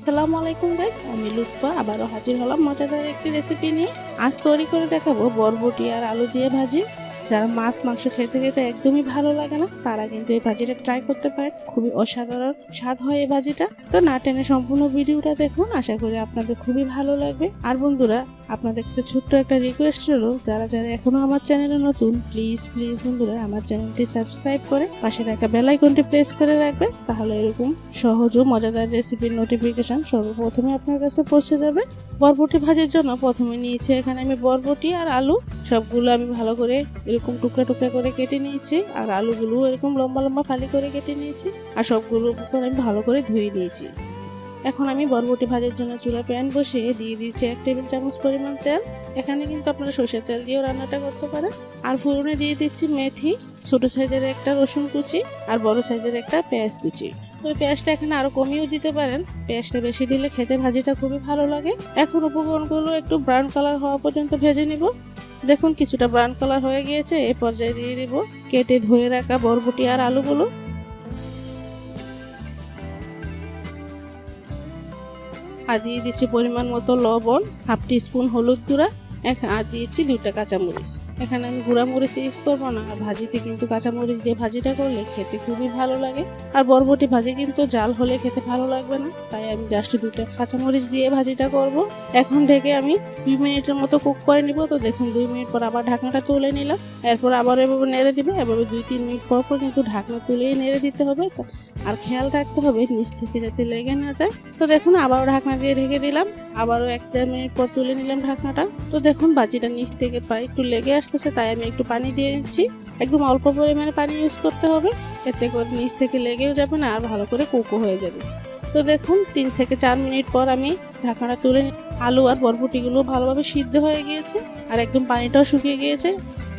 আসসালামু আলাইকুম গাইস আমি লুৎফা, আবারও হাজির হলাম মজাদার একটি রেসিপি নিয়ে। আজ তৈরি করে দেখাবো বরবটি আর আলু দিয়ে ভাজি। যারা মাছ, মাংস খেতে খেতে একদমই ভালো লাগে না, তারা কিন্তু এই ভাজিটা ট্রাই করতে পারে। খুবই অসাধারণ স্বাদ হয় এই ভাজিটা। তো না টেনে সম্পূর্ণ ভিডিওটা দেখুন, আশা করি আপনাদের খুবই ভালো লাগবে। আর বন্ধুরা আপনাদের কাছে ছোট্ট একটা রিকোয়েস্ট হলো যারা যারা এখনও আমার চ্যানেলে নতুন প্লিজ প্লিজ বন্ধুরা, আমার চ্যানেলটি সাবস্ক্রাইব করে পাশে থাকা বেল আইকনটি প্রেস করে রাখবে তাহলে এরকম সহজ ও মজাদার রেসিপির নোটিফিকেশন সর্বপ্রথমে আপনার কাছে পৌঁছে যাবে। বরবটি ভাজির জন্য প্রথমে নিয়েছি এখানে আমি বরবটি আর আলু। সবগুলো আমি ভালো করে এরকম টুকরা টুকরা করে কেটে নিয়েছি, আর আলুগুলো এরকম লম্বা লম্বা ফালি করে কেটে নিয়েছি, আর সবগুলো আমি ভালো করে ধুয়ে নিয়েছি। এখন আমি বরবটি ভাজার জন্য চুলা প্যান বসিয়ে দিয়ে দিয়েছি এক টেবিল চামচ পরিমাণ তেল। এখানে কিন্তু আপনারা সর্ষের তেল দিয়েও রান্নাটা করতে পারেন। আর ফোড়নে দিয়ে দিচ্ছি মেথি, ছোট সাইজের একটা রসুন কুচি আর বড় সাইজের একটা পেঁয়াজ কুচি। তবে পেঁয়াজটা এখানে আরও কমিয়েও দিতে পারেন। পেঁয়াজটা বেশি দিলে খেতে ভাজিটা খুবই ভালো লাগে। এখন উপকরণগুলো একটু ব্রাউন কালার হওয়া পর্যন্ত ভেজে নিব। দেখুন, কিছুটা ব্রাউন কালার হয়ে গিয়েছে। এ পর্যায়ে দিয়ে দিব কেটে ধুয়ে রাখা বরবটি আর আলুগুলো। আর দিয়ে দিচ্ছি পরিমাণ মতো লবণ, হাফ স্পুন হলুদ গুঁড়া এখানে আর দিয়েছি দুইটা কাঁচামরিচ। এখানে আমি গুঁড়া মরিচ ইউজ করব না, আর ভাজিতে কিন্তু কাঁচামরিচ দিয়ে ভাজিটা করলে খেতে খুবই ভালো লাগে। আর বরবটি ভাজি কিন্তু জাল হলে খেতে ভালো লাগবে না, তাই আমি জাস্ট দুইটা কাঁচামরিচ দিয়ে ভাজিটা করব। এখন ঢেকে আমি দুই মিনিটের মতো কুক করে নিব, তো দেখুন দুই মিনিট পর আবার ঢাকনাটা তুলে নিলাম। এরপর আবার এভাবে নেড়ে দিবে, এভাবে দুই তিন মিনিট পর পর কিন্তু ঢাকনা তুলেই নেড়ে দিতে হবে আর খেয়াল রাখতে হবে, নিচ থেকে যাতে লেগে না যায়। তো দেখুন, আবারও ঢাকনা দিয়ে ঢেকে দিলাম। আবারও এক দেড় মিনিট পর তুলে নিলাম ঢাকনাটা। তো দেখুন, বাজিটা নিচ থেকে প্রায় একটু লেগে আসতেছে, তাই আমি একটু পানি দিয়ে নিচ্ছি। একদম অল্প পরিমাণে পানি ইউজ করতে হবে। এতে করে নিচ থেকে লেগেও যাবে না, আর ভালো করে কুকো হয়ে যাবে। তো দেখুন, তিন থেকে চার মিনিট পর আমি ঢাকনাটা তুলে আলু আর বরবটিগুলো ভালোভাবে সিদ্ধ হয়ে গিয়েছে, আর একদম পানিটাও শুকিয়ে গিয়েছে।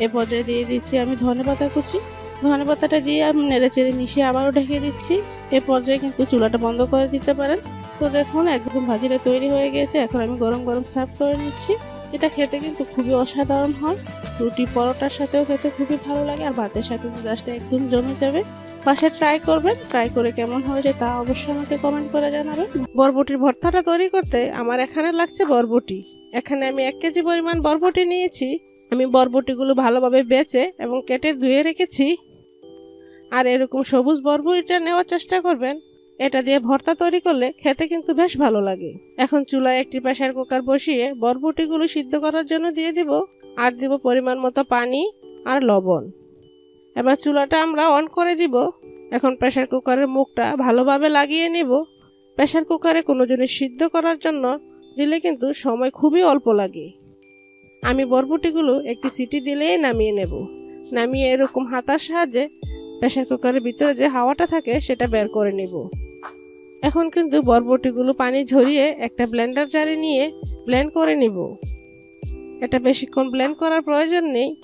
এ পর্যায়ে দিয়ে দিচ্ছি আমি ধনে পাতা কুচি। ধনে পাতাটা দিয়ে আমি নেড়ে চেড়ে মিশিয়ে আবারও ঢেকে দিচ্ছি। এ পর্যায়ে কিন্তু চুলাটা বন্ধ করে দিতে পারেন। তো দেখুন, একদম ভাজিটা তৈরি হয়ে গেছে। এখন আমি গরম গরম সার্ভ করে নিচ্ছি। এটা খেতে কিন্তু খুবই অসাধারণ হয়। রুটি পরোটার সাথেও খেতে খুবই ভালো লাগে, আর ভাতের সাথে জাস্ট একদম জমে যাবে। পাশে ট্রাই করবেন, ট্রাই করে কেমন হয়েছে তা অবশ্যই আমাকে কমেন্ট করে জানাবেন। বরবটির ভর্তাটা তৈরি করতে আমার এখানে লাগছে বরবটি। এখানে আমি এক কেজি পরিমাণ বরবটি নিয়েছি। আমি বরবটিগুলো ভালোভাবে বেচে এবং কেটে ধুয়ে রেখেছি। আর এরকম সবুজ বরবটিটা নেওয়ার চেষ্টা করবেন। এটা দিয়ে ভর্তা তৈরি করলে খেতে কিন্তু বেশ ভালো লাগে। এখন চুলায় একটি প্রেশার কুকার বসিয়ে বরবটিগুলো সিদ্ধ করার জন্য দিয়ে দিব। আর দিব পরিমাণ মতো পানি আর লবণ। এবার চুলাটা আমরা অন করে দিব। এখন প্রেশার কুকারের মুখটা ভালোভাবে লাগিয়ে নিব। প্রেশার কুকারে কোনো জিনিস সিদ্ধ করার জন্য দিলে কিন্তু সময় খুবই অল্প লাগে। আমি বরবটিগুলো একটি সিটি দিলেই নামিয়ে নেব। নামিয়ে এরকম হাতার সাহায্যে প্রেসার কুকারের ভিতরে যে হাওয়াটা থাকে, সেটা বের করে নিব। এখন কিন্তু বরবটিগুলো পানি ঝরিয়ে একটা ব্লেন্ডার জারে নিয়ে ব্লেন্ড করে নিব। এটা বেশিক্ষণ ব্লেন্ড করার প্রয়োজন নেই।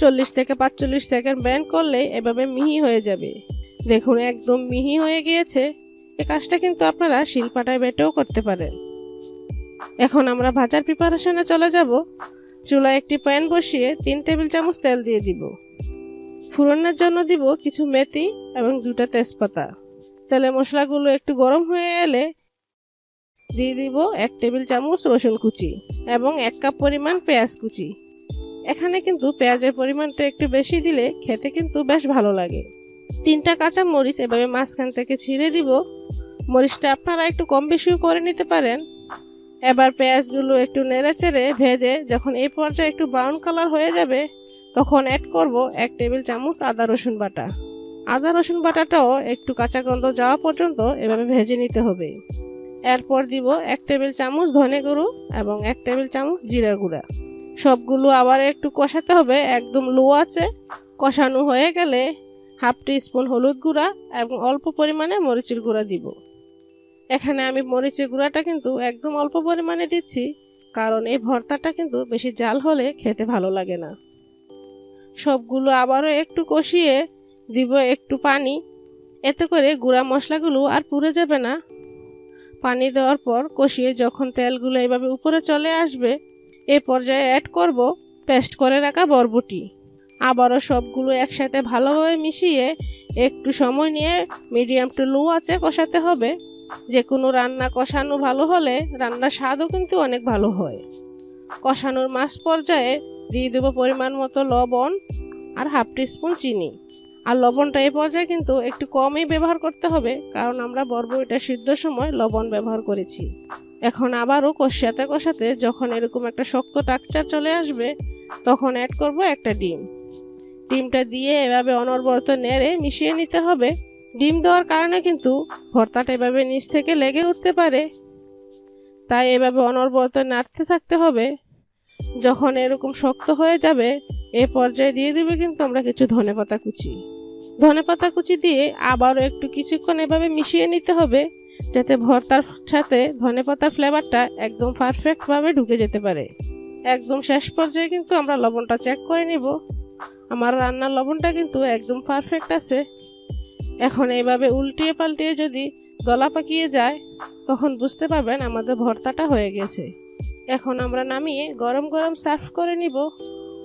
চল্লিশ থেকে পাঁচচল্লিশ সেকেন্ড ব্লেন্ড করলে এভাবে মিহি হয়ে যাবে। দেখুন, একদম মিহি হয়ে গিয়েছে। এ কাজটা কিন্তু আপনারা শিলপাটায় বেটেও করতে পারেন। এখন আমরা ভাজার প্রিপারেশনে চলে যাব। চুলায় একটি প্যান বসিয়ে তিন টেবিল চামচ তেল দিয়ে দিব। ফুরনের জন্য দিব কিছু মেথি এবং দুটা তেজপাতা। তেলে মশলাগুলো একটু গরম হয়ে এলে দিয়ে দিব এক টেবিল চামচ রসুন কুচি এবং এক কাপ পরিমাণ পেঁয়াজ কুচি। এখানে কিন্তু পেঁয়াজের পরিমাণটা একটু বেশি দিলে খেতে কিন্তু বেশ ভালো লাগে। তিনটা কাঁচা মরিচ এভাবে মাঝখান থেকে ছিঁড়ে দিব। মরিচটা আপনারা একটু কম বেশিও করে নিতে পারেন। এবার পেঁয়াজগুলো একটু নেড়ে চেড়ে ভেজে যখন এই পর্যায়ে একটু ব্রাউন কালার হয়ে যাবে, তখন অ্যাড করব এক টেবিল চামচ আদা রসুন বাটা। আদা রসুন বাটাটাও একটু কাঁচা গন্ধ যাওয়া পর্যন্ত এভাবে ভেজে নিতে হবে। এরপর দিব এক টেবিল চামচ ধনে গুঁড়ো এবং এক টেবিল চামচ জিরা গুঁড়া। সবগুলো আবার একটু কষাতে হবে, একদম লো আছে। কষানো হয়ে গেলে হাফ টি স্পুন হলুদ গুঁড়া এবং অল্প পরিমাণে মরিচের গুঁড়া দিব। এখানে আমি মরিচের গুঁড়াটা কিন্তু একদম অল্প পরিমাণে দিচ্ছি, কারণ এই ভর্তাটা কিন্তু বেশি জাল হলে খেতে ভালো লাগে না। সবগুলো আবারও একটু কষিয়ে দিব একটু পানি। এতে করে গুঁড়া মশলাগুলো আর পুড়ে যাবে না। পানি দেওয়ার পর কষিয়ে যখন তেলগুলো এভাবে উপরে চলে আসবে, এ পর্যায়ে অ্যাড করব পেস্ট করে রাখা বরবটি। আবারও সবগুলো একসাথে ভালোভাবে মিশিয়ে একটু সময় নিয়ে মিডিয়াম টু লো আছে কষাতে হবে। যে কোনো রান্না কষানো ভালো হলে রান্নার স্বাদও কিন্তু অনেক ভালো হয়। কষানোর মাছ পর্যায়ে দিয়ে দেবো পরিমাণ মতো লবণ আর হাফ স্পুন চিনি। আর লবণটা এই পর্যায়ে কিন্তু একটু কমই ব্যবহার করতে হবে, কারণ আমরা বরবইটা সিদ্ধ সময় লবণ ব্যবহার করেছি। এখন আবারও কষাতে কষাতে যখন এরকম একটা শক্ত টাকচার চলে আসবে, তখন অ্যাড করব একটা ডিম। ডিমটা দিয়ে এভাবে অনবরত নেড়ে মিশিয়ে নিতে হবে। ডিম দেওয়ার কারণে কিন্তু ভর্তাটা এভাবে নিচ থেকে লেগে উঠতে পারে। তাই এভাবে অনবরত নাড়তে থাকতে হবে। যখন এরকম শক্ত হয়ে যাবে, এ পর্যায়ে দিয়ে দেবে কিন্তু আমরা কিছু ধনেপাতা কুচি। ধনেপাতা কুচি দিয়ে আবারও একটু কিছুক্ষণ এভাবে মিশিয়ে নিতে হবে, যাতে ভর্তার সাথে ধনেপাতার ফ্লেভারটা একদম পারফেক্টভাবে ঢুকে যেতে পারে। একদম শেষ পর্যায়ে কিন্তু আমরা লবণটা চেক করে নিব। আমার রান্নার লবণটা কিন্তু একদম পারফেক্ট আছে। এখন এইভাবে উল্টিয়ে পাল্টিয়ে যদি গলা পাকিয়ে যায়, তখন বুঝতে পারবেন আমাদের ভর্তাটা হয়ে গেছে। এখন আমরা নামিয়ে গরম গরম সার্ভ করে নিব।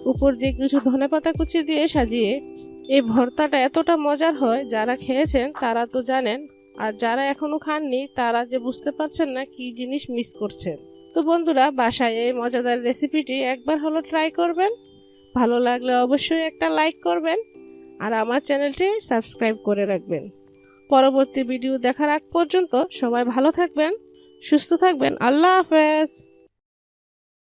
উপর দিয়ে কিছু ধনেপাতা কুচি দিয়ে সাজিয়ে। এই ভর্তাটা এতটা মজার হয়, যারা খেয়েছেন তারা তো জানেন, আর যারা এখনও খাননি তারা যে বুঝতে পারছেন না কি জিনিস মিস করছেন। তো বন্ধুরা, বাসায় এই মজাদার রেসিপিটি একবার হলো ট্রাই করবেন। ভালো লাগলে অবশ্যই একটা লাইক করবেন। আর আমার চ্যানেলটি সাবস্ক্রাইব করে রাখবেন। পরবর্তী ভিডিও দেখার আগ পর্যন্ত সবাই ভালো থাকবেন, সুস্থ থাকবেন। আল্লাহ হাফেজ।